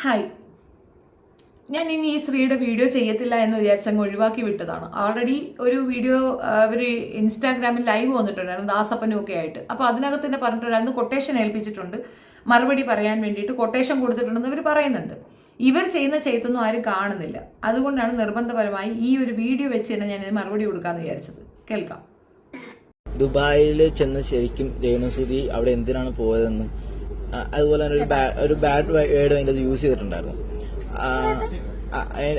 Hi ഞാൻ ഇനി ഈ സ്ത്രീയുടെ വീഡിയോ ചെയ്യത്തില്ല എന്ന് വിചാരിച്ചങ്ങ് ഒഴിവാക്കി വിട്ടതാണ്. ഓൾറെഡി ഒരു വീഡിയോ അവർ ഇൻസ്റ്റാഗ്രാമിൽ ലൈവ് വന്നിട്ടുണ്ടായിരുന്നു ദാസപ്പനും ഒക്കെ ആയിട്ട്. അപ്പോൾ അതിനകത്ത് തന്നെ പറഞ്ഞിട്ടുണ്ടായിരുന്നു കൊട്ടേഷൻ ഏൽപ്പിച്ചിട്ടുണ്ട്. മറുപടി പറയാൻ വേണ്ടിയിട്ട് കൊട്ടേഷൻ കൊടുത്തിട്ടുണ്ടെന്ന് ഇവർ പറയുന്നുണ്ട്. ഇവർ ചെയ്യുന്ന ചെയ്ത്തൊന്നും ആരും കാണുന്നില്ല. അതുകൊണ്ടാണ് നിർബന്ധപരമായി ഈ ഒരു വീഡിയോ വെച്ച് തന്നെ ഞാൻ ഇത് മറുപടി കൊടുക്കാമെന്ന് വിചാരിച്ചത്. കേൾക്കാം. ദുബായിൽ ചെന്ന ശരിക്കും രേണുസുതി അവിടെ എന്തിനാണ് പോയതെന്നും അതുപോലെ തന്നെ ഒരു ഒരു ബാഡ് വേർഡ് അതിന്റെ യൂസ് ചെയ്തിട്ടുണ്ടായിരുന്നു.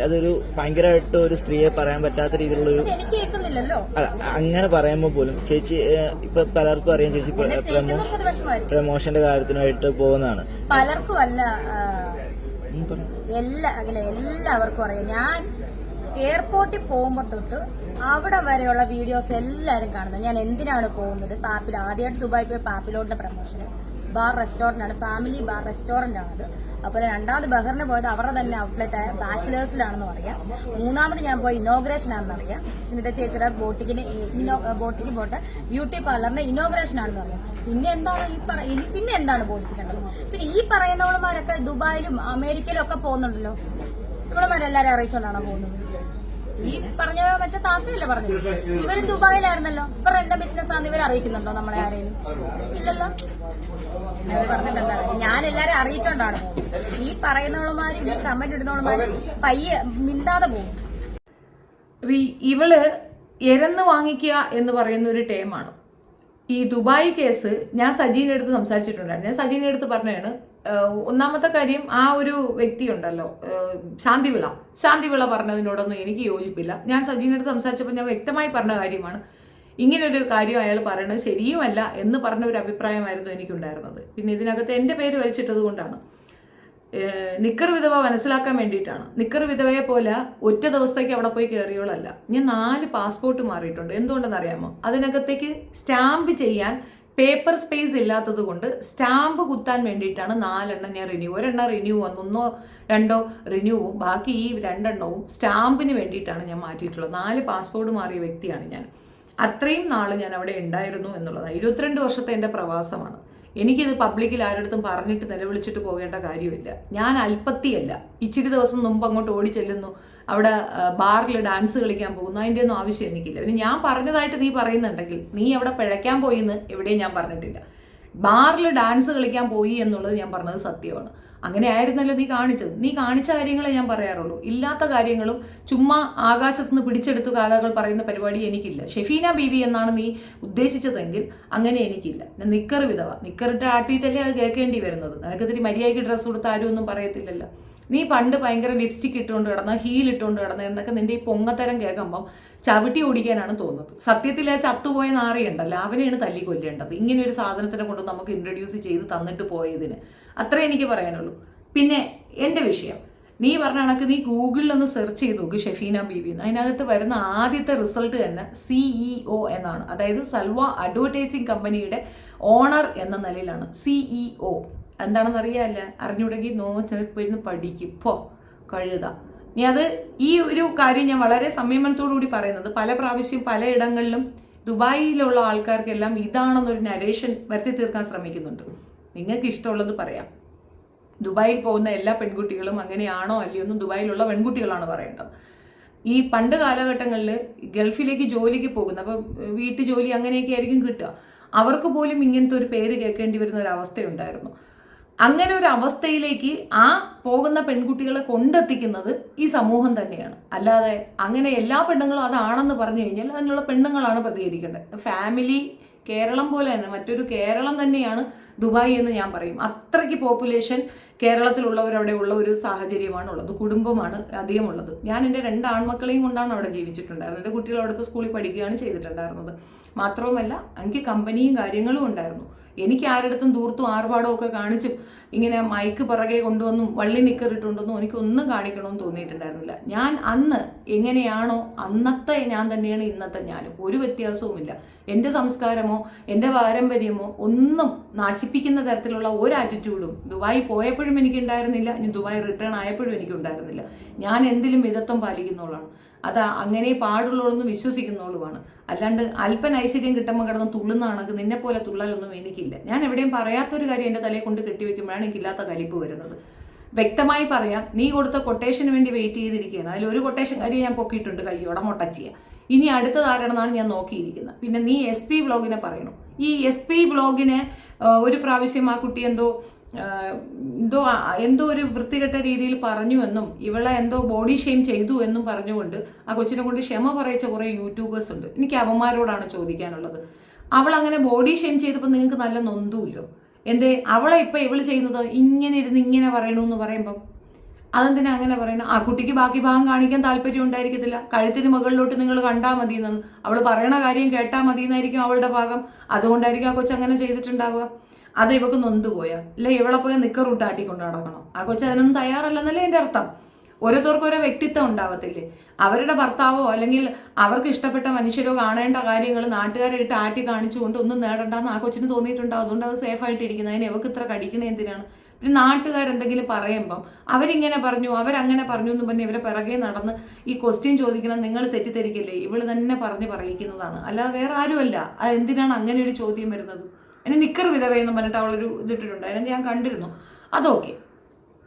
അതൊരു ഭയങ്കരമായിട്ട് ഒരു സ്ത്രീയെ പറയാൻ പറ്റാത്ത രീതിയിലുള്ള ഒരു അങ്ങനെ പറയുമ്പോൾ പോലും ചേച്ചി ഇപ്പൊ പലർക്കും അറിയാം ചേച്ചി പ്രമോഷന്റെ കാര്യത്തിനായിട്ട് പോകുന്നതാണ്. പലർക്കും അല്ല എല്ലാ അല്ല എല്ലാവർക്കും അറിയാം. ഞാൻ എയർപോർട്ടിൽ പോകുമ്പോ തൊട്ട് അവിടെ വരെയുള്ള വീഡിയോസ് എല്ലാരും കാണുന്നത്. ഞാൻ എന്തിനാണ് പോകുന്നത്? പാപ്പിൽ ആദ്യമായിട്ട് ദുബായി പോയ പാപ്പിലോട്ടിന്റെ പ്രമോഷന് ബാർ റെസ്റ്റോറന്റ് ആണ് ഫാമിലി ബാർ റെസ്റ്റോറന്റ് ആണത് അപ്പോൾ രണ്ടാമത് ബഹറിന് പോയത് അവരുടെ തന്നെ ഔട്ട്ലെറ്റ് ആയ ബാച്ചിലേഴ്സിലാണെന്ന് പറയാം. മൂന്നാമത് ഞാൻ പോയി ഇനോഗ്രേഷൻ ആണെന്ന് അറിയാം സ്മിത ചേച്ചിയുടെ ബോട്ടിക്കിന് ബോട്ടിക്ക് പോട്ട് ബ്യൂട്ടി പാർലറിന്റെ ഇനോഗ്രേഷൻ ആണെന്ന് പറയാം. പിന്നെ എന്താണ് ഈ പിന്നെ എന്താണ് ബോധിപ്പിക്കേണ്ടത്? പിന്നെ ഈ പറയുന്നവളുമാരൊക്കെ ദുബായിലും അമേരിക്കയിലും ഒക്കെ പോകുന്നുണ്ടല്ലോ. ഇവളുമാരെല്ലാരും അറിയിച്ചോണ്ടാണോ പോകുന്നത്? ഈ പറഞ്ഞ മറ്റേ താത്തയല്ലേ പറഞ്ഞത്? ഇവർ ദുബായിലായിരുന്നല്ലോ. ഇപ്പൊ എന്റെ ബിസിനസ് ആണെന്ന് ഇവർ അറിയിക്കുന്നുണ്ടോ നമ്മളെ ആരെയും? ഇല്ലല്ലോ. അത് ഞാൻ എല്ലാരും അറിയിച്ചോണ്ടാണ്. ഈ പറയുന്നവളുമാരും ഈ കമന്റ് ഇടുന്നവളുമാരും പയ്യെ മിണ്ടാതെ പോകും. ഇവൾ എരന്ന് വാങ്ങിക്കുക എന്ന് പറയുന്ന ഒരു ടേമാണ്. ഈ ദുബായ് കേസ് ഞാൻ സജീന്റെ അടുത്ത് സംസാരിച്ചിട്ടുണ്ടായിരുന്നു. ഞാൻ സജീന്റെ അടുത്ത് പറഞ്ഞതാണ് ഒന്നാമത്തെ കാര്യം ആ ഒരു വ്യക്തി ഉണ്ടല്ലോ ഏഹ്, ശാന്തിവിള. ശാന്തിവിള പറഞ്ഞതിനോടൊന്നും എനിക്ക് യോജിപ്പില്ല. ഞാൻ സജീനോട് സംസാരിച്ചപ്പോൾ ഞാൻ വ്യക്തമായി പറഞ്ഞ കാര്യമാണ്. ഇങ്ങനൊരു കാര്യം അയാൾ പറയണത് ശരിയുമല്ല എന്ന് പറഞ്ഞ ഒരു അഭിപ്രായമായിരുന്നു എനിക്കുണ്ടായിരുന്നത്. പിന്നെ ഇതിനകത്ത് എന്റെ പേര് വലിച്ചിട്ടത് കൊണ്ടാണ്. നിക്കർ വിധവ മനസ്സിലാക്കാൻ വേണ്ടിയിട്ടാണ്. നിക്കർ വിധവയെ പോലെ ഒറ്റ ദിവസത്തേക്ക് അവിടെ പോയി കയറിയോളല്ല ഞാൻ നാല് പാസ്പോർട്ട് മാറിയിട്ടുണ്ട്. എന്തുകൊണ്ടെന്ന് അറിയാമോ അതിനകത്തേക്ക് സ്റ്റാമ്പ് ചെയ്യാൻ പേപ്പർ സ്പേസ് ഇല്ലാത്തത് കൊണ്ട് സ്റ്റാമ്പ് കുത്താൻ വേണ്ടിയിട്ടാണ് നാലെണ്ണം ഞാൻ റിന്യൂ ഒരെണ്ണം റിന്യൂ വന്നു. ഒന്നോ രണ്ടോ റിന്യൂവും ബാക്കി ഈ രണ്ടെണ്ണവും സ്റ്റാമ്പിന് വേണ്ടിയിട്ടാണ് ഞാൻ മാറ്റിയിട്ടുള്ളത്. നാല് പാസ്പോർട്ട് മാറിയ വ്യക്തിയാണ് ഞാൻ. അത്രയും നാൾ ഞാൻ അവിടെ ഉണ്ടായിരുന്നു എന്നുള്ളതാണ്. ഇരുപത്തിരണ്ട് വർഷത്തെ എന്റെ പ്രവാസമാണ്. എനിക്കിത് പബ്ലിക്കിൽ ആരുടെ പറഞ്ഞിട്ട് നിലവിളിച്ചിട്ട് പോകേണ്ട കാര്യമില്ല. ഞാൻ അല്പത്തിയല്ല. ഇച്ചിരി ദിവസം മുമ്പ് അങ്ങോട്ട് ഓടി ചെല്ലുന്നു. അവിടെ ബാറിൽ ഡാൻസ് കളിക്കാൻ പോകുന്നു. അതിന്റെ ഒന്നും ആവശ്യം എനിക്കില്ല. പിന്നെ ഞാൻ പറഞ്ഞതായിട്ട് നീ പറയുന്നുണ്ടെങ്കിൽ നീ അവിടെ പിഴയ്ക്കാൻ പോയി എന്ന് എവിടെയും ഞാൻ പറഞ്ഞിട്ടില്ല. ബാറിൽ ഡാൻസ് കളിക്കാൻ പോയി എന്നുള്ളത് ഞാൻ പറഞ്ഞത് സത്യമാണ്. അങ്ങനെ ആയിരുന്നല്ലോ നീ കാണിച്ചത്. നീ കാണിച്ച കാര്യങ്ങളെ ഞാൻ പറയാറുള്ളൂ. ഇല്ലാത്ത കാര്യങ്ങളും ചുമ്മാ ആകാശത്തുനിന്ന് പിടിച്ചെടുത്ത് കഥകൾ പറയുന്ന പരിപാടി എനിക്കില്ല. ഷെഫീന ബീവി എന്നാണ് നീ ഉദ്ദേശിച്ചതെങ്കിൽ അങ്ങനെ എനിക്കില്ല. ഞാൻ നിക്കർ വിധവ. നിക്കറിട്ട് ആട്ടിയിട്ടല്ലേ അത് കേൾക്കേണ്ടി വരുന്നത്? നിനക്കിത്തിരി മര്യാദയ്ക്ക് ഡ്രസ്സ് കൊടുത്ത് ആരും ഒന്നും പറയത്തില്ലല്ലോ. നീ പണ്ട് ഭയങ്കര ലിപ്സ്റ്റിക് ഇട്ടുകൊണ്ട് കിടന്ന ഹീൽ ഇട്ടുകൊണ്ട് കിടന്ന എന്നൊക്കെ നിന്റെ ഈ പൊങ്ങത്തരം കേൾക്കുമ്പം ചവിട്ടി ഓടിക്കാനാണ് തോന്നുന്നത്. സത്യത്തിൽ ആ ചത്തുപോയ നാറിയുണ്ടല്ലോ അവനെയാണ് തല്ലി കൊല്ലേണ്ടത്. ഇങ്ങനെ ഒരു സാധനത്തിനെ കൊണ്ട് നമുക്ക് ഇൻട്രൊഡ്യൂസ് ചെയ്ത് തന്നിട്ട് പോയതിന്. അത്രേ എനിക്ക് പറയാനുള്ളൂ. പിന്നെ എന്റെ വിഷയം. നീ പറഞ്ഞ കണക്ക് നീ ഗൂഗിളിൽ ഒന്ന് സെർച്ച് ചെയ്ത് നോക്ക് ഷെഫീന ബീവി എന്ന്. അതിനകത്ത് വരുന്ന ആദ്യത്തെ റിസൾട്ട് തന്നെ സിഇഒ എന്നാണ്. അതായത് സൽവ അഡ്വർടൈസിങ് കമ്പനിയുടെ ഓണർ എന്ന നിലയിലാണ്. സിഇഒ എന്താണെന്ന് അറിയാല്ല അറിഞ്ഞുകൂടെങ്കിൽ നോ പോയിരുന്നു പഠിക്കും. പോ കഴുത. ഇനി അത് ഈ ഒരു കാര്യം ഞാൻ വളരെ കൂടി പറയുന്നത്. പല പ്രാവശ്യം പലയിടങ്ങളിലും ദുബായിലുള്ള ആൾക്കാർക്കെല്ലാം ഇതാണെന്നൊരു നരേഷൻ വരുത്തി തീർക്കാൻ ശ്രമിക്കുന്നുണ്ട്. നിങ്ങൾക്ക് ഇഷ്ടമുള്ളത് പറയാം. ദുബായിൽ പോകുന്ന എല്ലാ പെൺകുട്ടികളും അങ്ങനെയാണോ അല്ലയോ എന്നും ദുബായിലുള്ള പെൺകുട്ടികളാണ് പറയേണ്ടത്. ഈ പണ്ട് കാലഘട്ടങ്ങളിൽ ഗൾഫിലേക്ക് ജോലിക്ക് പോകുന്ന അപ്പോൾ വീട്ടു ജോലി അങ്ങനെയൊക്കെ ആയിരിക്കും കിട്ടുക. അവർക്ക് പോലും ഇങ്ങനത്തെ ഒരു പേര് കേൾക്കേണ്ടി വരുന്ന ഒരു അവസ്ഥയുണ്ടായിരുന്നു. അങ്ങനെ ഒരു അവസ്ഥയിലേക്ക് ആ പോകുന്ന പെൺകുട്ടികളെ കൊണ്ടെത്തിക്കുന്നത് ഈ സമൂഹം തന്നെയാണ്. അല്ലാതെ അങ്ങനെ എല്ലാ പെണ്ണുങ്ങളും അതാണെന്ന് പറഞ്ഞു കഴിഞ്ഞാൽ അതിനുള്ള പെണ്ണുങ്ങളാണ് പ്രതികരിക്കേണ്ടത്. ഫാമിലി കേരളം പോലെ തന്നെ മറ്റൊരു കേരളം തന്നെയാണ് ദുബായ് എന്ന് ഞാൻ പറയും. അത്രയ്ക്ക് പോപ്പുലേഷൻ കേരളത്തിലുള്ളവരവിടെ ഉള്ള ഒരു സാഹചര്യമാണ് ഉള്ളത്. കുടുംബമാണ് അധികം ഉള്ളത് ഞാൻ എന്റെ രണ്ട് ആൺമക്കളെയും കൊണ്ടാണ് അവിടെ ജീവിച്ചിട്ടുണ്ടായിരുന്നത്. എന്റെ കുട്ടികൾ അവിടുത്തെ സ്കൂളിൽ പഠിക്കുകയാണ് ചെയ്തിട്ടുണ്ടായിരുന്നത്. മാത്രവുമല്ല എനിക്ക് കമ്പനിയും കാര്യങ്ങളും ഉണ്ടായിരുന്നു. എനിക്ക് ആരുടെടുത്തും ദൂർത്തും ആർഭാടവും ഒക്കെ കാണിച്ച് ഇങ്ങനെ മൈക്ക് പിറകെ കൊണ്ടുവന്നും വള്ളി നിക്കറിട്ടുണ്ടെന്നും എനിക്കൊന്നും കാണിക്കണമെന്ന് തോന്നിയിട്ടുണ്ടായിരുന്നില്ല. ഞാൻ അന്ന് എങ്ങനെയാണോ അന്നത്തെ ഞാൻ തന്നെയാണ് ഇന്നത്തെ ഞാനും. ഒരു വ്യത്യാസവുമില്ല. എന്റെ സംസ്കാരമോ എന്റെ പാരമ്പര്യമോ ഒന്നും നാശിപ്പിക്കുന്ന തരത്തിലുള്ള ഒരു ആറ്റിറ്റ്യൂഡും ദുബായി പോയപ്പോഴും എനിക്കുണ്ടായിരുന്നില്ല. ഇനി ദുബായ് റിട്ടേൺ ആയപ്പോഴും എനിക്കുണ്ടായിരുന്നില്ല. ഞാൻ എന്തിലും മിതത്വം പാലിക്കുന്നവളാണ്. അത് അങ്ങനെ പാടുള്ളൂന്ന് വിശ്വസിക്കുന്നവളുമാണ് അല്ലാണ്ട് അല്പൻ ഐശ്വര്യം കിട്ടുമ്പോൾ കിടന്ന് തുള്ളുന്ന കണക്ക് നിന്നെ പോലെ തുള്ളലൊന്നും എനിക്കില്ല. ഞാൻ എവിടെയും പറയാത്തൊരു കാര്യം എന്റെ തലയെ കൊണ്ട് കെട്ടിവെക്കുമ്പോഴാണ് എനിക്കില്ലാത്ത കലിപ്പ് വരുന്നത്. വ്യക്തമായി പറയാം നീ കൊടുത്ത കൊട്ടേഷന് വേണ്ടി വെയിറ്റ് ചെയ്തിരിക്കുകയാണ്. അതിൽ ഒരു കൊട്ടേഷൻ കാര്യം ഞാൻ പൊക്കിയിട്ടുണ്ട് കയ്യോടെ മുട്ടച്ചിയ. ഇനി അടുത്ത ധാരണമാണ് ഞാൻ നോക്കിയിരിക്കുന്നത്. പിന്നെ നീ എസ് പി ബ്ലോഗിനെ പറയണം. ഈ എസ് പി ബ്ലോഗിന് ഒരു പ്രാവശ്യം ആ കുട്ടി എന്തോ എന്തോ എന്തോ ഒരു വൃത്തികെട്ട രീതിയിൽ പറഞ്ഞു എന്നും ഇവളെ എന്തോ ബോഡി ഷെയിം ചെയ്തു എന്നും പറഞ്ഞുകൊണ്ട് ആ കൊച്ചിനെ കൊണ്ട് ക്ഷമ പറയിച്ച കുറേ യൂട്യൂബേഴ്സ് ഉണ്ട്. എനിക്ക് അവന്മാരോടാണ് ചോദിക്കാനുള്ളത്. അവൾ അങ്ങനെ ബോഡി ഷെയിം ചെയ്തപ്പോൾ നിങ്ങൾക്ക് നല്ല നൊന്തുമില്ലോ എന്തേ അവളെ ഇപ്പൊ ഇവൾ ചെയ്യുന്നത് ഇങ്ങനെ ഇരുന്ന് ഇങ്ങനെ പറയണമെന്ന് പറയുമ്പം അതെന്തിനാ അങ്ങനെ പറയണം? ആ കുട്ടിക്ക് ബാക്കി ഭാഗം കാണിക്കാൻ താല്പര്യം ഉണ്ടായിരിക്കത്തില്ല. കഴുത്തിന് മുകളിലോട്ട് നിങ്ങൾ കണ്ടാൽ മതി എന്നു അവൾ പറയണ കാര്യം കേട്ടാൽ മതി എന്നായിരിക്കും അവളുടെ ഭാഗം. അതുകൊണ്ടായിരിക്കും ആ കൊച്ചങ്ങനെ ചെയ്തിട്ടുണ്ടാവുക. അത് ഇവക്ക് നൊന്തു പോയാ. അല്ലെ ഇവളെ പോലെ നിക്കർ ആട്ടിക്കൊണ്ട് നടക്കണോ. ആ കൊച്ചു അതിനൊന്നും തയ്യാറല്ലെന്നല്ലേ എന്റെ അർത്ഥം? ഓരോരുത്തർക്കും ഓരോ വ്യക്തിത്വം ഉണ്ടാവത്തില്ലേ? അവരുടെ ഭർത്താവോ അല്ലെങ്കിൽ അവർക്ക് ഇഷ്ടപ്പെട്ട മനുഷ്യരോ കാണേണ്ട കാര്യങ്ങൾ നാട്ടുകാരെ ഇട്ട് ആട്ടി കാണിച്ചുകൊണ്ട് ഒന്നും നേടണ്ടെന്ന് ആ കൊച്ചിന് തോന്നിയിട്ടുണ്ടാവും. അതുകൊണ്ട് അത് സേഫ് ആയിട്ട് ഇരിക്കുന്നത് അതിന് ഇവക്ക് ഇത്ര കടിക്കണേ എന്തിനാണ്? പിന്നെ നാട്ടുകാരെന്തെങ്കിലും പറയുമ്പം അവരിങ്ങനെ പറഞ്ഞു അവരങ്ങനെ പറഞ്ഞു എന്ന് പറഞ്ഞ് ഇവരെ പിറകെ നടന്ന് ഈ ക്വസ്റ്റ്യൻ ചോദിക്കണം. നിങ്ങൾ തെറ്റിദ്ധരിക്കില്ലേ? ഇവൾ തന്നെ പറഞ്ഞ് പറയിക്കുന്നതാണ്. അല്ലാതെ വേറെ ആരുമല്ല. എന്തിനാണ് അങ്ങനെ ഒരു ചോദ്യം വരുന്നത്? എന്നെ നിക്കർ വിധവയെന്ന് പറഞ്ഞിട്ട് അവളൊരു ഇതിട്ടിട്ടുണ്ട്. അതിനകത്ത് ഞാൻ കണ്ടിരുന്നു. അതൊക്കെ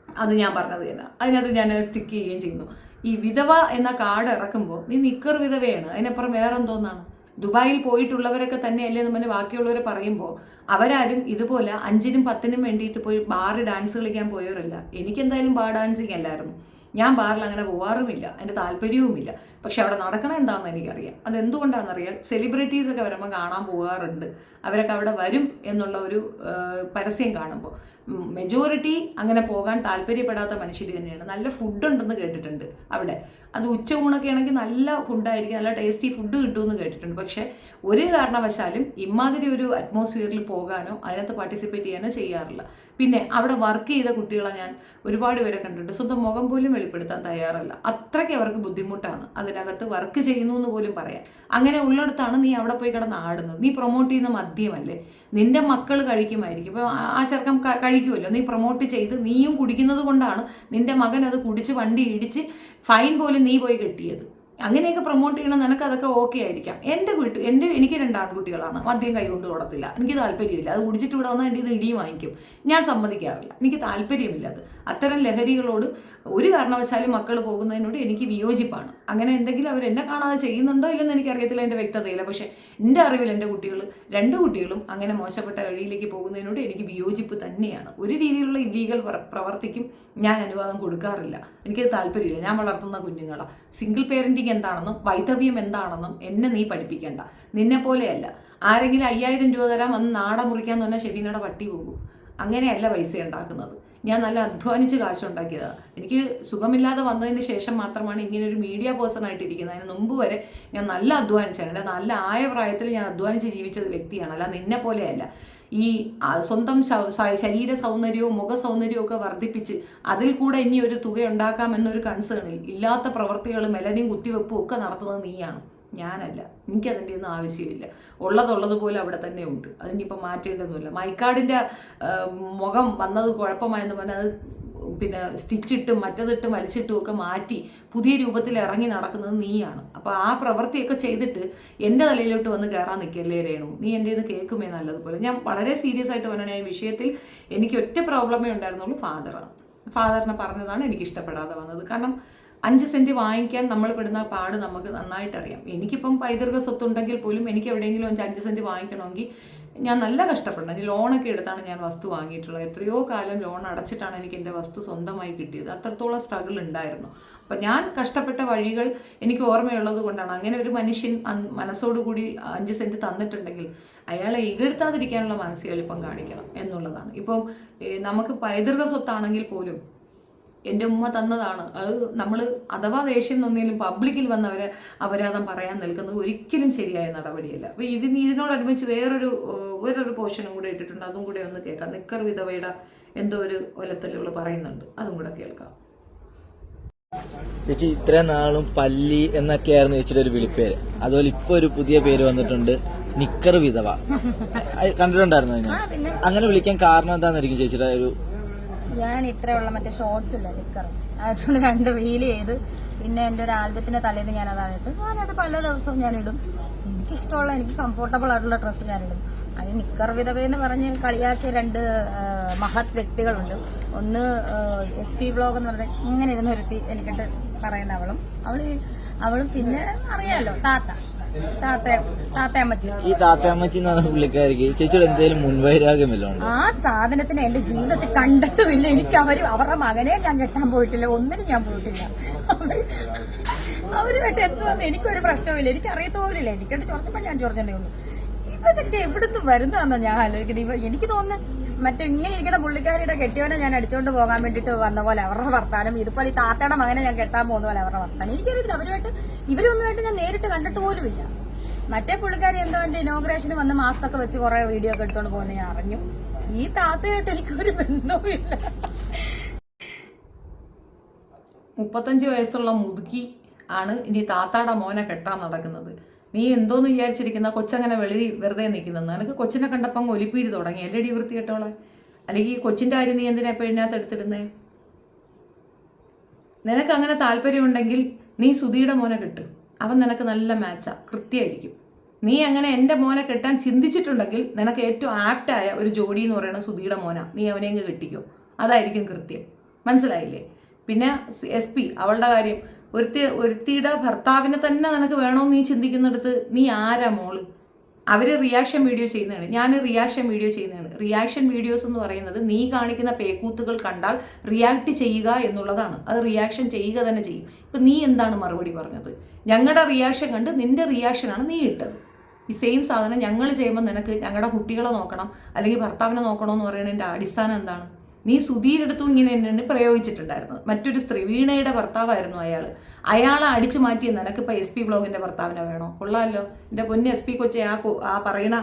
അത് ഞാൻ പറഞ്ഞത് തന്നെ. അതിനകത്ത് ഞാൻ സ്റ്റിക്ക് ചെയ്യുകയും ചെയ്യുന്നു. ഈ വിധവ എന്ന കാർഡ് ഇറക്കുമ്പോൾ നീ നിക്കർ വിധവയാണ്. അതിനപ്പുറം വേറെ എന്തോന്നാണ് ദുബായിൽ പോയിട്ടുള്ളവരൊക്കെ തന്നെയല്ലേ പറഞ്ഞ് ബാക്കിയുള്ളവരെ പറയുമ്പോൾ അവരാരും ഇതുപോലെ അഞ്ചിനും പത്തിനും വേണ്ടിയിട്ട് പോയി ബാറ് ഡാൻസ് കളിക്കാൻ പോയവരല്ല. എനിക്കെന്തായാലും ബാർ ഡാൻസിങ് അല്ലായിരുന്നു. ഞാൻ ബാറിൽ അങ്ങനെ പോവാറുമില്ല എന്റെ താല്പര്യവുമില്ല. പക്ഷെ അവിടെ നടക്കണം എന്താണെന്ന് എനിക്കറിയാം. അതെന്തുകൊണ്ടാണെന്നറിയാം? സെലിബ്രിറ്റീസ് ഒക്കെ വരുമ്പോൾ കാണാൻ പോകാറുണ്ട് അവരൊക്കെ അവിടെ വരും എന്നുള്ള ഒരു പരസ്യം കാണുമ്പോൾ. മെജോറിറ്റി അങ്ങനെ പോകാൻ താല്പര്യപ്പെടാത്ത മനുഷ്യർ തന്നെയാണ്. നല്ല ഫുഡുണ്ടെന്ന് കേട്ടിട്ടുണ്ട് അവിടെ. അത് ഉച്ചയൂണൊക്കെ ആണെങ്കിൽ നല്ല ഫുഡായിരിക്കും നല്ല ടേസ്റ്റി ഫുഡ് കിട്ടുമെന്ന് കേട്ടിട്ടുണ്ട്. പക്ഷെ ഒരു കാരണവശാലും ഇമാതിരി ഒരു അറ്റ്മോസ്ഫിയറിൽ പോകാനോ അതിനകത്ത് പാർട്ടിസിപ്പേറ്റ് ചെയ്യാനോ ചെയ്യാറില്ല. പിന്നെ അവിടെ വർക്ക് ചെയ്ത കുട്ടികളെ ഞാൻ ഒരുപാട് പേരെ കണ്ടിട്ടുണ്ട്. സ്വന്തം മുഖം പോലും വെളിപ്പെടുത്താൻ തയ്യാറല്ല. അത്രയ്ക്ക് അവർക്ക് ബുദ്ധിമുട്ടാണ് അതിനകത്ത് വർക്ക് ചെയ്യുന്നു എന്ന് പോലും പറയാൻ. അങ്ങനെ ഉള്ളിടത്താണ് നീ അവിടെ പോയി കിടന്ന് ആടുന്നത്. നീ പ്രൊമോട്ട് ചെയ്യുന്ന മദ്യമല്ലേ? നിന്റെ മക്കൾ കഴിക്കുമായിരിക്കും. ഇപ്പോൾ ആ ചെറുക്കം കഴിക്കുമല്ലോ നീ പ്രൊമോട്ട് ചെയ്ത് നീയും കുടിക്കുന്നത് കൊണ്ടാണ് നിന്റെ മകൻ അത് കുടിച്ച് വണ്ടി ഇടിച്ച് ഫൈൻ പോലും നീ പോയി കെട്ടിയത്. അങ്ങനെയൊക്കെ പ്രൊമോട്ട് ചെയ്യണം നിനക്ക് അതൊക്കെ ഓക്കെ ആയിരിക്കാം. എന്റെ വീട്ടിൽ എന്റെ എനിക്ക് രണ്ട് ആൺകുട്ടികളാണ്. മദ്യം കൈകൊണ്ട് കൊടുത്തില്ല. എനിക്ക് താല്പര്യമില്ല. അത് കുടിച്ചിട്ട് ഇവിടെ വന്നാൽ എന്റെ ഇത് ഇടിയും വാങ്ങിക്കും. ഞാൻ സമ്മതിക്കാറില്ല. എനിക്ക് താല്പര്യമില്ല അത്. അത്തരം ലഹരികളോട് ഒരു കാരണവശാലും മക്കൾ പോകുന്നതിനോട് എനിക്ക് വിയോജിപ്പാണ്. അങ്ങനെ എന്തെങ്കിലും അവർ എന്നെ കാണാതെ ചെയ്യുന്നുണ്ടോ ഇല്ലെന്ന് എനിക്കറിയത്തില്ല എന്റെ വ്യക്തതയില്ല പക്ഷേ എന്റെ അറിവിൽ എന്റെ കുട്ടികൾ രണ്ട് കുട്ടികളും അങ്ങനെ മോശപ്പെട്ട വഴിയിലേക്ക് പോകുന്നതിനോട് എനിക്ക് വിയോജിപ്പ് തന്നെയാണ്. ഒരു രീതിയിലുള്ള ഇല്ലീഗൽ പ്രവർത്തിക്കും ഞാൻ അനുവാദം കൊടുക്കാറില്ല. എനിക്കത് താല്പര്യമില്ല. ഞാൻ വളർത്തുന്ന കുഞ്ഞുങ്ങളാണ് സിംഗിൾ പേരന്റിങ് എന്താണെന്നും വൈധവ്യം എന്താണെന്നും എന്നെ നീ പഠിപ്പിക്കേണ്ട. നിന്നെ പോലെയല്ല. ആരെങ്കിലും അയ്യായിരം രൂപ തരാം അന്ന് നാട മുറിക്കാന്ന് പറഞ്ഞാൽ ഷെഫീനയുടെ പട്ടി പോകും. അങ്ങനെയല്ല പൈസ ഉണ്ടാക്കുന്നത്. ഞാൻ നല്ല അധ്വാനിച്ച് കാശുണ്ടാക്കിയതാണ് എനിക്ക് സുഖമില്ലാതെ വന്നതിന് ശേഷം മാത്രമാണ് ഇങ്ങനെ ഒരു മീഡിയ പേഴ്സൺ ആയിട്ട് ഇരിക്കുന്നത് അതിന് മുമ്പ് വരെ ഞാൻ നല്ല അധ്വാനിച്ചാണ്. എന്റെ നല്ല ആയ പ്രായത്തിൽ ഞാൻ അധ്വാനിച്ച് ജീവിച്ച വ്യക്തിയാണ്. അല്ല നിന്നെ പോലെയല്ല. ഈ സ്വന്തം ശരീര സൗന്ദര്യവും മുഖ സൗന്ദര്യവും ഒക്കെ വർദ്ധിപ്പിച്ച് അതിൽ കൂടെ ഇനി ഒരു തുക ഉണ്ടാക്കാം എന്നൊരു കൺസേണിൽ ഇല്ലാത്ത പ്രവർത്തികളും മെലനിയും കുത്തിവെപ്പും ഒക്കെ നടത്തുന്നത് നീയാണ്. ഞാനല്ല. എനിക്കതിന്റെ ഒന്നും ആവശ്യമില്ല. ഉള്ളതുള്ളതുപോലെ അവിടെ തന്നെ ഉണ്ട്. അതിനിപ്പോൾ മാറ്റേണ്ടതൊന്നുമില്ല. മൈക്കാടിന്റെ മുഖം വന്നത് കുഴപ്പമായെന്ന് പറഞ്ഞാൽ അത് പിന്നെ സ്റ്റിച്ചിട്ടും മറ്റതിട്ടും വലിച്ചിട്ടും ഒക്കെ മാറ്റി പുതിയ രൂപത്തിൽ ഇറങ്ങി നടക്കുന്നത് നീയാണ്. അപ്പോൾ ആ പ്രവൃത്തിയൊക്കെ ചെയ്തിട്ട് എന്റെ തലയിലോട്ട് വന്ന് കയറാൻ നിൽക്കല്ലേ രേണു? നീ എന്റെ ഇത് കേൾക്കുമേ നല്ലതുപോലെ. ഞാൻ വളരെ സീരിയസ് ആയിട്ട് പറഞ്ഞാൽ ഈ വിഷയത്തിൽ എനിക്ക് ഒറ്റ പ്രോബ്ലമേ ഉണ്ടായിരുന്നുള്ളൂ ഫാദറാണ് ഫാദറിനെ പറഞ്ഞതാണ് എനിക്ക് ഇഷ്ടപ്പെടാതെ വന്നത്. കാരണം അഞ്ച് സെന്റ് വാങ്ങിക്കാൻ നമ്മൾ പെടുന്ന പാട് നമുക്ക് നന്നായിട്ട് അറിയാം എനിക്കിപ്പം പൈതൃക സ്വത്തുണ്ടെങ്കിൽ പോലും എനിക്ക് എവിടെയെങ്കിലും അഞ്ച് അഞ്ച് സെന്റ് വാങ്ങിക്കണമെങ്കിൽ ഞാൻ നല്ല കഷ്ടപ്പെടണം. ലോണൊക്കെ എടുത്താണ് ഞാൻ വസ്തു വാങ്ങിയിട്ടുള്ളത്. എത്രയോ കാലം ലോൺ അടച്ചിട്ടാണ് എനിക്ക് എന്റെ വസ്തു സ്വന്തമായി കിട്ടിയത്. അത്രത്തോളം സ്ട്രഗിൾ ഉണ്ടായിരുന്നു. അപ്പം ഞാൻ കഷ്ടപ്പെട്ട വഴികൾ എനിക്ക് ഓർമ്മയുള്ളത് കൊണ്ടാണ്. അങ്ങനെ ഒരു മനുഷ്യൻ മനസ്സോടുകൂടി അഞ്ച് സെന്റ് തന്നിട്ടുണ്ടെങ്കിൽ അയാളെ ഇകഴ്ത്താതിരിക്കാനുള്ള മനസ്സ് എളുപ്പം കാണിക്കണം എന്നുള്ളതാണ്. ഇപ്പം നമുക്ക് പൈതൃക സ്വത്താണെങ്കിൽ പോലും എന്റെ ഉമ്മ തന്നതാണ്. അത് നമ്മൾ അഥവാ ദേഷ്യം തോന്നിയാലും പബ്ലിക്കിൽ വന്ന് അവരെ അപരാധം പറയാൻ നിൽക്കുന്നത് ഒരിക്കലും ശരിയായ നടപടിയല്ല. അപ്പോൾ ഇതിന് ഇതിനോടനുബന്ധിച്ച് വേറൊരു വേറൊരു പോർഷനും കൂടെ ഇട്ടിട്ടുണ്ട്. അതും കൂടെ ഒന്ന് കേൾക്കാം. നിക്കർ വിധവയുടെ എന്തോ ഒരു ഒലത്തലുകൾ പറയുന്നുണ്ട്. അതും കൂടെ കേൾക്കാം. ചേച്ചി ഇത്രയും നാളും പല്ലി എന്നൊക്കെയായിരുന്നു ചേച്ചിയുടെ ഒരു വിളിപ്പേര്. അതുപോലെ ഇപ്പൊ ഒരു പുതിയ പേര് വന്നിട്ടുണ്ട്. നിക്കർ വിധവ. കണ്ടിട്ടുണ്ടായിരുന്നു അങ്ങനെ വിളിക്കാൻ കാരണം എന്താണെന്നായിരിക്കും ചേച്ചിയുടെ ഒരു ഞാൻ ഇത്രയുള്ള മറ്റേ ഷോർട്സ് ഇല്ല നിക്കർ അതുകൊണ്ട് രണ്ട് റീൽ ചെയ്ത് പിന്നെ എന്റെ ഒരു ആൽബത്തിന്റെ തലേന്ന് ഞാൻ അതാണ് ഞാനത് പല ദിവസവും ഞാൻ ഇടും എനിക്കിഷ്ടമുള്ള എനിക്ക് കംഫർട്ടബിൾ ആയിട്ടുള്ള ഡ്രസ്സ് ഞാൻ ഇടും അതിന് നിക്കർ വിധവ എന്ന് പറഞ്ഞ് കളിയാക്കിയ രണ്ട് മഹത് വ്യക്തികളുണ്ട്. ഒന്ന് എസ് പി ബ്ലോഗ് എന്ന് പറഞ്ഞ ഇങ്ങനെ ഇരുന്ന് ഒരുത്തി എനിക്കിട്ട് പറയുന്ന അവളും. അവൾ അവളും പിന്നെ അറിയാലോ താത്ത. താത്തയമ്മച്ചി ഈ താത്താമ്മച്ചി എന്ന് പറഞ്ഞ പുള്ളിക്കാരിക്ക് ചേച്ചിയുടെ എന്തെങ്കിലും മുൻവൈരാഗ്യം വല്ലതും ആ സാധനത്തിന് എന്റെ ജീവിതത്തിൽ കണ്ടിട്ടുമില്ല. എനിക്ക് അവർ അവരുടെ മകനെ ഞാൻ കെട്ടാൻ പോയിട്ടില്ല ഒന്നിനും ഞാൻ പോയിട്ടില്ല. അവർ അവരുമായിട്ട് എന്തുവാന്ന് എനിക്കൊരു പ്രശ്നവുമില്ല. എനിക്ക് അറിയത്ത പോലില്ല എനിക്കത് ചൊറഞ്ഞപ്പോ ഞാൻ ചൊറഞ്ഞതേ ഉള്ളൂ. ഇവരൊക്കെ എവിടുന്ന് വരുന്നതാണെന്ന് ഞാൻ ആലോചിക്കുന്നത്. ഇവ എനിക്ക് തോന്നുന്നു മറ്റേ ഇങ്ങനെ ഇരിക്കുന്ന പുള്ളിക്കാരിയുടെ കെട്ടിയവനെ ഞാൻ അടിച്ചോണ്ട് പോകാൻ വേണ്ടിട്ട് വന്ന പോലെ അവരുടെ വർത്താനം. ഇതുപോലെ ഈ താത്തയുടെ മകനെ ഞാൻ കെട്ടാൻ പോകുന്ന പോലെ അവരുടെ വർത്താനം. എനിക്കറിയില്ല അവരുമായിട്ട് ഇവരൊന്നുമായിട്ട് ഞാൻ നേരിട്ട് കണ്ടിട്ട് പോലുമില്ല മറ്റേ പുള്ളിക്കാരി എന്തോ എന്റെ ഇനോഗ്രേഷന് വന്ന് മാസ്കൊക്കെ വെച്ച് കുറെ വീഡിയോ ഒക്കെ എടുത്തോണ്ട് പോകുന്ന ഞാൻ അറിഞ്ഞു. ഈ താത്തയായിട്ട് എനിക്കൊരു ബന്ധവുമില്ല മുപ്പത്തഞ്ച് വയസ്സുള്ള മുതുക്കി ആണ് ഇനി താത്താടെ മോനെ കെട്ടാൻ നടക്കുന്നത്. നീ എന്തോന്ന് വിചാരിച്ചിരിക്കുന്ന കൊച്ചങ്ങനെ വെളി വെറുതെ നിൽക്കുന്നെന്ന്? നിനക്ക് കൊച്ചിനെ കണ്ടപ്പം അങ്ങ് ഒലിപ്പീര് തുടങ്ങി. അല്ലേടി വൃത്തി കേട്ടോളെ അല്ലെങ്കിൽ ഈ കൊച്ചിന്റെ കാര്യം നീ എന്തിനാ ഇപ്പോൾ ഇതിനകത്ത് എടുത്തിടുന്നേ? നിനക്ക് അങ്ങനെ താല്പര്യമുണ്ടെങ്കിൽ നീ സുധിയുടെ മോനെ കിട്ടും. അവൻ നിനക്ക് നല്ല മാച്ചാ. കൃത്യമായിരിക്കും. നീ അങ്ങനെ എന്റെ മോനെ കെട്ടാൻ ചിന്തിച്ചിട്ടുണ്ടെങ്കിൽ നിനക്ക് ഏറ്റവും ആപ്റ്റായ ഒരു ജോഡി എന്ന് പറയുന്നത് സുധിയുടെ മോന. നീ അവനെ അങ്ങ് കെട്ടിക്കോ. അതായിരിക്കും കൃത്യം. മനസ്സിലായില്ലേ? പിന്നെ എസ് പി അവളുടെ കാര്യം ഒരുത്തി ഒരുത്തിയുടെ ഭർത്താവിനെ തന്നെ നിനക്ക് വേണമെന്ന് നീ ചിന്തിക്കുന്നിടത്ത് നീ ആരാ മോൾ? അവർ റിയാക്ഷൻ വീഡിയോ ചെയ്യുന്നതാണ്. ഞാൻ റിയാക്ഷൻ വീഡിയോ ചെയ്യുന്നതാണ്. റിയാക്ഷൻ വീഡിയോസ് എന്ന് പറയുന്നത് നീ കാണിക്കുന്ന പേക്കൂത്തുകൾ കണ്ടാൽ റിയാക്ട് ചെയ്യുക എന്നുള്ളതാണ്. അത് റിയാക്ഷൻ ചെയ്യുക തന്നെ ചെയ്യും. ഇപ്പം നീ എന്താണ് മറുപടി പറഞ്ഞത്? ഞങ്ങളുടെ റിയാക്ഷൻ കണ്ട് നിന്റെ റിയാക്ഷനാണ് നീ ഇട്ടത്. ഈ സെയിം സാധനം ഞങ്ങൾ ചെയ്യുമ്പോൾ നിനക്ക് ഞങ്ങളുടെ കുട്ടികളെ നോക്കണം അല്ലെങ്കിൽ ഭർത്താവിനെ നോക്കണമെന്ന് പറയുന്നതിന്റെ അടിസ്ഥാനം എന്താണ്? നീ സുധീരെടുത്തും ഇങ്ങനെ എന്നെ പ്രയോഗിച്ചിട്ടുണ്ടായിരുന്നത് മറ്റൊരു സ്ത്രീ വീണയുടെ ഭർത്താവായിരുന്നു അയാൾ അയാളെ അടിച്ചു മാറ്റിയ നിനക്കിപ്പോൾ എസ് പി ബ്ലോഗിന്റെ ഭർത്താവിനെ വേണോ? കൊള്ളാമല്ലോ എന്റെ പൊന്ന് എസ് പി കൊച്ചെ ആ ആ പറയണ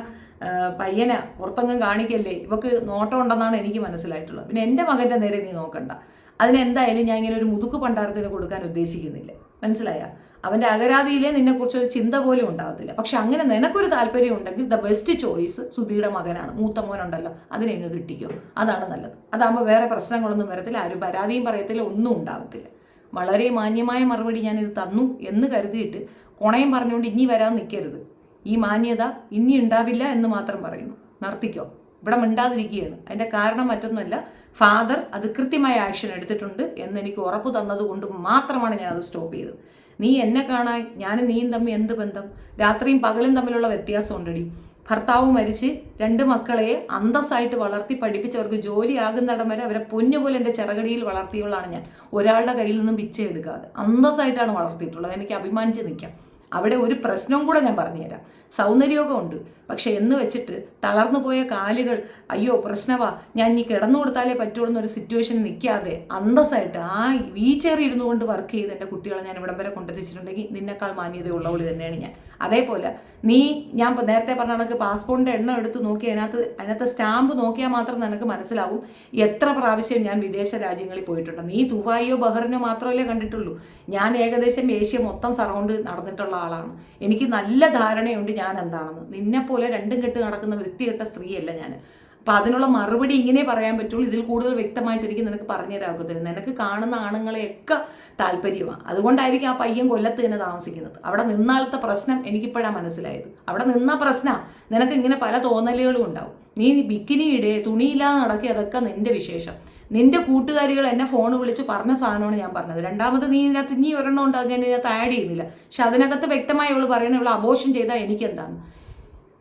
പയ്യനെ പുറത്തെങ്ങും കാണിക്കല്ലേ? ഇവക്ക് നോട്ടം ഉണ്ടെന്നാണ് എനിക്ക് മനസ്സിലായിട്ടുള്ളത്. പിന്നെ എന്റെ മകന്റെ നേരെ നീ നോക്കണ്ട. അതിനെന്തായാലും ഞാൻ ഇങ്ങനെ ഒരു മുതുക്ക് പണ്ടാരത്തിന് കൊടുക്കാൻ ഉദ്ദേശിക്കുന്നില്ല. മനസ്സിലായ? അവന്റെ അകരാതിയിലെ നിന്നെക്കുറിച്ച് ഒരു ചിന്ത പോലും ഉണ്ടാകത്തില്ല പക്ഷെ അങ്ങനെ നിനക്കൊരു താല്പര്യം ഉണ്ടെങ്കിൽ ദ ബെസ്റ്റ് ചോയ്സ് സുധിയുടെ മകനാണ്. മൂത്ത മോനുണ്ടല്ലോ അതിനെ അങ്ങ് കിട്ടിക്കോ. അതാണ് നല്ലത്. അതാകുമ്പോൾ വേറെ പ്രശ്നങ്ങളൊന്നും വരത്തില്ല ആരും പരാതിയും പറയത്തില്ല ഒന്നും ഉണ്ടാവത്തില്ല. വളരെ മാന്യമായ മറുപടി ഞാനിത് തന്നു എന്ന് കരുതിയിട്ട് കൊണയും പറഞ്ഞുകൊണ്ട് ഇനി വരാൻ നിൽക്കരുത് ഈ മാന്യത ഇനി ഉണ്ടാവില്ല എന്ന് മാത്രം പറയുന്നു. നിർത്തിക്കോ. ഇവിടെ മിണ്ടാതിരിക്കുകയാണ്. അതിന്റെ കാരണം മറ്റൊന്നുമല്ല ഫാദർ അത് കൃത്യമായ ആക്ഷൻ എടുത്തിട്ടുണ്ട് എന്ന് എനിക്ക് ഉറപ്പ് തന്നതുകൊണ്ട് മാത്രമാണ് ഞാൻ അത് സ്റ്റോപ്പ് ചെയ്തത്. നീ എന്നെ കാണാൻ ഞാനും നീയും തമ്മിൽ എന്ത് ബന്ധം? രാത്രിയും പകലും തമ്മിലുള്ള വ്യത്യാസം ഉണ്ടടി ഭർത്താവ് മരിച്ച് രണ്ട് മക്കളെ അന്തസ്സായിട്ട് വളർത്തി പഠിപ്പിച്ചവർക്ക് ജോലിയാകുന്നിടം വരെ അവരെ പൊന്നുപോലെ എന്റെ ചിറകടിയിൽ വളർത്തിയവളാണ് ഞാൻ. ഒരാളുടെ കയ്യിൽ നിന്നും പിച്ച എടുക്കാതെ അന്തസ്സായിട്ടാണ് വളർത്തിയിട്ടുള്ളത്. എനിക്ക് അഭിമാനിച്ച് നിൽക്കാം. അവിടെ ഒരു പ്രശ്നവും കൂടെ ഞാൻ പറഞ്ഞുതരാം. സൗന്ദര്യമൊക്കെ ഉണ്ട്. പക്ഷെ എന്ന് വെച്ചിട്ട് തളർന്നു പോയ കാലുകൾ അയ്യോ പ്രശ്നവാ ഞാൻ ഇനി കിടന്നു കൊടുത്താലേ പറ്റുള്ളൂ എന്നൊരു സിറ്റുവേഷൻ നിൽക്കാതെ അന്തസ്സായിട്ട് ആ വീൽ ചെയർ ഇരുന്നു കൊണ്ട് വർക്ക് ചെയ്ത് എന്റെ കുട്ടികളെ ഞാൻ ഇവിടം വരെ കൊണ്ടെത്തിച്ചിട്ടുണ്ടെങ്കിൽ നിന്നെക്കാൾ മാന്യതയുള്ളവളി തന്നെയാണ് ഞാൻ. അതേപോലെ നീ ഞാൻ നേരത്തെ പറഞ്ഞ കണക്ക് പാസ്പോർട്ടിന്റെ എണ്ണം എടുത്ത് നോക്കി അതിനകത്ത് അതിനകത്ത് സ്റ്റാമ്പ് നോക്കിയാൽ മാത്രം നിനക്ക് മനസ്സിലാവും എത്ര പ്രാവശ്യം ഞാൻ വിദേശ രാജ്യങ്ങളിൽ പോയിട്ടുണ്ട്. നീ ദുബായിയോ ബഹ്റിനോ മാത്രമല്ലേ കണ്ടിട്ടുള്ളൂ. ഞാൻ ഏകദേശം ഏഷ്യ മൊത്തം സറൗണ്ട് നടന്നിട്ടുള്ള ആളാണ്. എനിക്ക് നല്ല ധാരണയുണ്ട് ഞാൻ എന്താണെന്ന്. നിന്നെ പോലെ രണ്ടും കെട്ട് നടക്കുന്ന വൃത്തികെട്ട സ്ത്രീയല്ല ഞാൻ അപ്പം അതിനുള്ള മറുപടി ഇങ്ങനെ പറയാൻ പറ്റുള്ളൂ. ഇതിൽ കൂടുതൽ വ്യക്തമായിട്ട് എനിക്ക് നിനക്ക് പറഞ്ഞു തരാകത്തില്ല നിനക്ക് കാണുന്ന ആണുങ്ങളെയൊക്കെ താല്പര്യമാണ് അതുകൊണ്ടായിരിക്കും ആ പയ്യൻ കൊല്ലത്ത് തന്നെ താമസിക്കുന്നത്. അവിടെ നിന്നാലത്തെ പ്രശ്നം എനിക്കിപ്പോഴാണ് മനസ്സിലായത്. അവിടെ നിന്ന പ്രശ്നം. നിനക്ക് ഇങ്ങനെ പല തോന്നലുകളും ഉണ്ടാവും. നീ ബിക്കിനി ഇടേ തുണിയില്ലാതെ നടക്കുക അതൊക്കെ നിന്റെ വിശേഷം. നിന്റെ കൂട്ടുകാരികൾ എന്നെ ഫോൺ വിളിച്ച് പറഞ്ഞ സാധനമാണ് ഞാൻ പറഞ്ഞത്. രണ്ടാമത് നീ ഇതിനകത്ത് ഇനി ഒരെണ്ണം ഉണ്ട്? അത് ഞാൻ ഇതിനകത്ത് ആഡ് ചെയ്യുന്നില്ല. പക്ഷെ അതിനകത്ത് വ്യക്തമായി അവൾ പറയുന്നത് ഇവൾ അബോഷൻ ചെയ്താൽ എനിക്കെന്താണ്?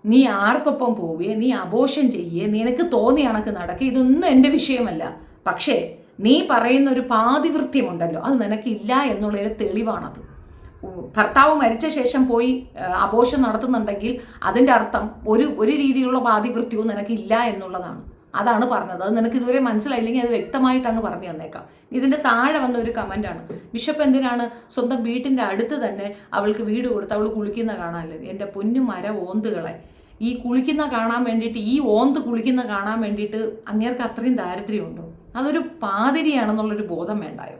നീ ആർക്കൊപ്പം പോവുകയെ നീ അബോഷൻ ചെയ്യേ നിനക്ക് തോന്നിയ കണക്ക് നടക്കുക ഇതൊന്നും എന്റെ വിഷയമല്ല. പക്ഷേ നീ പറയുന്ന ഒരു പാതിവൃത്യമുണ്ടല്ലോ അത് നിനക്കില്ല എന്നുള്ളൊരു തെളിവാണത്. ഭർത്താവ് മരിച്ച ശേഷം പോയി അബോഷം നടത്തുന്നുണ്ടെങ്കിൽ അതിന്റെ അർത്ഥം ഒരു ഒരു രീതിയിലുള്ള പാതിവൃത്യവും നിനക്കില്ല എന്നുള്ളതാണ്. അതാണ് പറഞ്ഞത്. അത് നിനക്ക് ഇതുവരെ മനസ്സിലായില്ലെങ്കിൽ അത് വ്യക്തമായിട്ട് അങ്ങ് പറഞ്ഞു തന്നേക്കാം. ഇതിന്റെ താഴെ വന്ന ഒരു കമന്റാണ്. ബിഷപ്പ് എന്തിനാണ് സ്വന്തം വീട്ടിന്റെ അടുത്ത് തന്നെ അവൾക്ക് വീട് കൊടുത്ത് അവൾ കുളിക്കുന്ന കാണാനല്ലേ എന്റെ പൊന്നു മര ഓന്തുകളെ ഈ കുളിക്കുന്ന കാണാൻ വേണ്ടിയിട്ട് ഈ ഓന്ത് കുളിക്കുന്ന കാണാൻ വേണ്ടിയിട്ട് അങ്ങേർക്ക് അത്രയും ദാരിദ്ര്യമുണ്ടോ? അതൊരു പാതിരിയാണെന്നുള്ളൊരു ബോധം വേണ്ടായോ?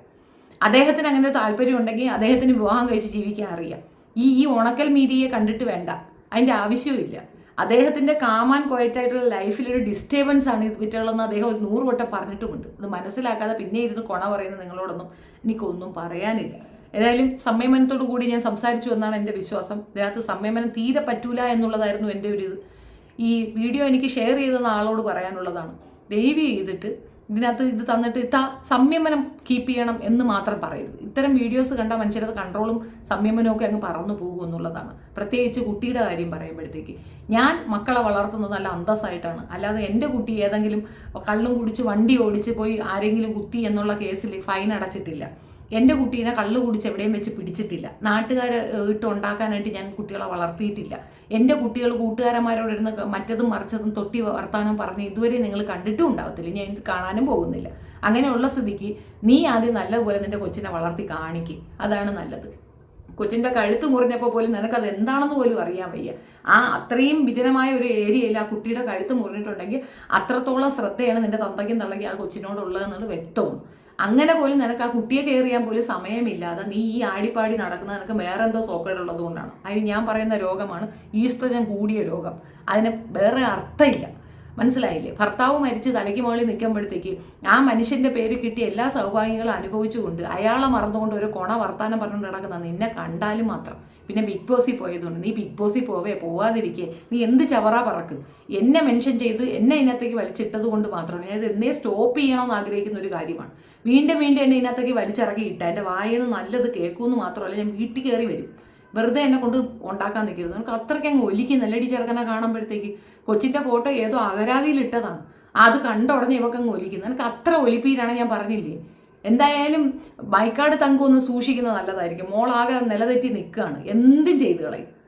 അദ്ദേഹത്തിന് അങ്ങനെ ഒരു താല്പര്യം ഉണ്ടെങ്കിൽ അദ്ദേഹത്തിന് വിവാഹം കഴിച്ച് ജീവിക്കാൻ അറിയാം. ഈ ഈ ഉണക്കൽ മീതിയെ കണ്ടിട്ട് വേണ്ട. അതിന്റെ ആവശ്യവുമില്ല അദ്ദേഹത്തിന്റെ കാമാൻ ക്വയറ്റായിട്ടുള്ള ലൈഫിൽ ഒരു ഡിസ്റ്റർബൻസ് ആണ് ഇത് പറ്റുള്ളതെന്ന് അദ്ദേഹം ഒരു നൂറ് വട്ടം പറഞ്ഞിട്ടുമുണ്ട്. അത് മനസ്സിലാക്കാതെ പിന്നെ ഇരുന്ന് കൊണ പറയുന്ന നിങ്ങളോടൊന്നും എനിക്കൊന്നും പറയാനില്ല. ഏതായാലും സംയമനത്തോടു കൂടി ഞാൻ സംസാരിച്ചു എന്നാണ് എന്റെ വിശ്വാസം. ഇതിനകത്ത് സംയമനം തീരെ പറ്റൂല എന്നുള്ളതായിരുന്നു എന്റെ ഒരു ഇത്. ഈ വീഡിയോ എനിക്ക് ഷെയർ ചെയ്തെന്ന ആളോട് പറയാനുള്ളതാണ്. ദയവ് ചെയ്തിട്ട് ഇതിനകത്ത് ഇത് തന്നിട്ട് ഇത്ത സംയമനം കീപ്പ് ചെയ്യണം എന്ന് മാത്രം പറയരുത്. ഇത്തരം വീഡിയോസ് കണ്ടാൽ മനുഷ്യരുടെ കൺട്രോളും സംയമനവും ഒക്കെ അങ്ങ് പറന്നു പോകും എന്നുള്ളതാണ്. പ്രത്യേകിച്ച് കുട്ടിയുടെ കാര്യം പറയുമ്പോഴത്തേക്ക്. ഞാൻ മക്കളെ വളർത്തുന്നത് നല്ല അന്തസ്സായിട്ടാണ്. അല്ലാതെ എന്റെ കുട്ടി ഏതെങ്കിലും കള്ളും കുടിച്ച് വണ്ടി ഓടിച്ച് പോയി ആരെങ്കിലും കുത്തി എന്നുള്ള കേസിൽ ഫൈൻ അടച്ചിട്ടില്ല. എന്റെ കുട്ടീനെ കള്ളു കുടിച്ച് എവിടെയും വെച്ച് പിടിച്ചിട്ടില്ല. നാട്ടുകാരെ ഇട്ട് ഉണ്ടാക്കാനായിട്ട് ഞാൻ കുട്ടികളെ വളർത്തിയിട്ടില്ല. എന്റെ കുട്ടികൾ കൂട്ടുകാരന്മാരോട് ഇരുന്ന് മറ്റതും മറിച്ചതും തൊട്ടി വർത്താനം പറഞ്ഞ് ഇതുവരെ നിങ്ങൾ കണ്ടിട്ടും ഉണ്ടാവത്തില്ല. ഞാൻ കാണാനും പോകുന്നില്ല. അങ്ങനെയുള്ള സ്ഥിതിക്ക് നീ ആദ്യം നല്ലതുപോലെ നിന്റെ കൊച്ചിനെ വളർത്തി കാണിക്കും. അതാണ് നല്ലത്. കൊച്ചിന്റെ കഴുത്ത് മുറിഞ്ഞപ്പോൾ പോലും നിനക്കത് എന്താണെന്ന് പോലും അറിയാൻ വയ്യ. ആ അത്രയും വിജനമായ ഒരു ഏരിയയിൽ ആ കുട്ടിയുടെ കഴുത്ത് മുറിഞ്ഞിട്ടുണ്ടെങ്കിൽ അത്രത്തോളം ശ്രദ്ധയാണ് നിന്റെ തന്തയ്ക്കും തള്ളയ്ക്കും ആ കൊച്ചിനോടുള്ളതെന്നുള്ളത് വ്യക്തമാണ്. അങ്ങനെ പോലും നിനക്ക് ആ കുട്ടിയെ കെയർ ചെയ്യാൻ പോലും സമയമില്ലാതെ നീ ഈ ആടിപ്പാടി നടക്കുന്നത് നിനക്ക് വേറെ എന്തോ സോക്കേടുള്ളത് കൊണ്ടാണ്. അതിന് ഞാൻ പറയുന്ന രോഗമാണ് ഈസ്ട്രജൻ കൂടിയ രോഗം. അതിന് വേറെ അർത്ഥമില്ല. മനസ്സിലായില്ലേ? ഭർത്താവ് മരിച്ച് തലയ്ക്ക് മുകളിൽ നിൽക്കുമ്പോഴത്തേക്ക് ആ മനുഷ്യന്റെ പേര് കിട്ടിയ എല്ലാ സൗഭാഗ്യങ്ങളും അനുഭവിച്ചുകൊണ്ട് അയാളെ മറന്നുകൊണ്ട് ഒരു കൊണ വർത്താനം പറഞ്ഞുകൊണ്ട് നടക്കുന്ന നിന്നെ കണ്ടാലും മാത്രം. പിന്നെ ബിഗ് ബോസിൽ പോയതുകൊണ്ട് നീ ബിഗ് ബോസിൽ പോവേ പോവാതിരിക്കേ. നീ എന്ത് ചവറ പറക്ക്? എന്നെ മെൻഷൻ ചെയ്ത് എന്നെ ഇതിനകത്തേക്ക് വലിച്ചിട്ടത് കൊണ്ട് മാത്രമാണ്. ഞാൻ എന്നേ സ്റ്റോപ്പ് ചെയ്യണമെന്ന് ആഗ്രഹിക്കുന്ന ഒരു കാര്യമാണ്. വീണ്ടും വീണ്ടും എന്നെ ഇതിനകത്തേക്ക് വലിച്ചിറക്കി ഇട്ട എന്റെ വായെന്ന് നല്ലത് കേൾക്കുമെന്ന് മാത്രമല്ല ഞാൻ വീട്ടിൽ കയറി വരും. വെറുതെ എന്നെ കൊണ്ട് ഉണ്ടാക്കാൻ നിൽക്കരുത് നമുക്ക് അത്രയ്ക്ക് അങ്ങ് ഒലിക്കും. നല്ലടി ചെറുക്കനെ കാണുമ്പോഴത്തേക്ക് കൊച്ചിന്റെ ഫോട്ടോ ഏതോ അകരാതിയിൽ ഇട്ടതാണ്. അത് കണ്ട ഉടനെ ഇവക്കങ്ങ് ഒലിക്കുന്നത് ഒലിക്കുന്നു എനിക്ക് അത്ര ഒലിപ്പീരാണ് ഞാൻ പറഞ്ഞില്ലേ? എന്തായാലും ബൈക്കാട് തങ്കം ഒന്ന് സൂക്ഷിക്കുന്നത് നല്ലതായിരിക്കും. മോളാകെ നിലതെറ്റി നിൽക്കുകയാണ്. എന്തും ചെയ്തു കളയും.